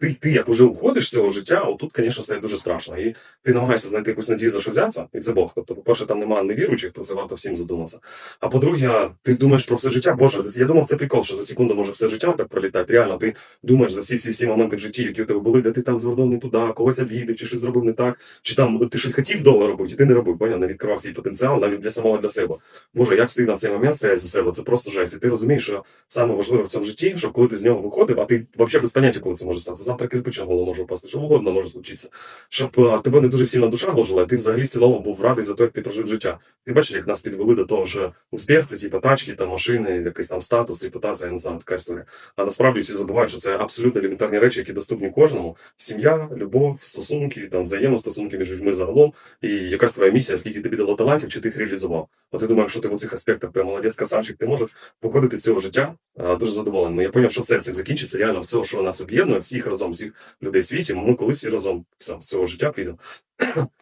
Ти, ти як уже уходиш з цього життя, отут, звісно, стає дуже страшно. І ти намагаєшся знайти якусь надію за що взятися, і це Бог. Тобто, по-перше, там немає невіруючих, про це варто всім задуматися. А по-друге, ти думаєш про все життя. Боже, я думав, це прикол, що за секунду може все життя так пролітати. Реально, ти думаєш за всі всі всі моменти в житті, які у тебе були, де ти там звернув не туди, когось обідав, чи щось зробив не так, чи там ти щось хотів довго робити, і ти не робив, поняв, не відкривав свій потенціал навіть для самого для себе. Боже, як стидно в цей момент стоять за себе, це просто жесть. І ти розумієш, що саме важливе в цьому житті, що коли ти з нього виходив, а ти взагалі без поняття, коли це може стати. Завтра кирпич на голову може впасти, що угодно може случитися. Щоб а, тебе не дуже сильно душа гложила, ти взагалі в цілому був радий за те, як ти прожив життя. Ти бачиш, як нас підвели до того, що успіх це типу тачки, там машини, якийсь там статус, репутація, я не знаю, така історія. А насправді всі забувають, що це абсолютно елементарні речі, які доступні кожному. Сім'я, любов, стосунки, там взаємостосунки між людьми загалом, і якась твоя місія, скільки тобі дало талантів, чи ти їх реалізував. От я думаю, якщо ти в цих аспектах прям молодець красавчик, ти можеш походити з цього життя а, дуже задоволеним. Я зрозумів, що все цим закінчиться. Реально все, що нас об'єднує, всіх разом, всіх людей в світі, ми колись всі разом все, з цього життя підемо.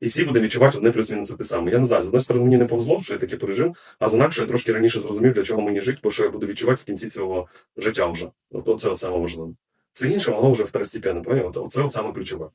І всі будемо відчувати одне плюс-мінус те саме. Я не знаю, з одної сторони мені не повезло, що я таке пережив, а з інакше я трошки раніше зрозумів, для чого мені жити, бо що я буду відчувати в кінці цього життя вже. Тобто це саме важливе. Все інше, воно вже второстепенне, поняв? Оце, от саме ключове.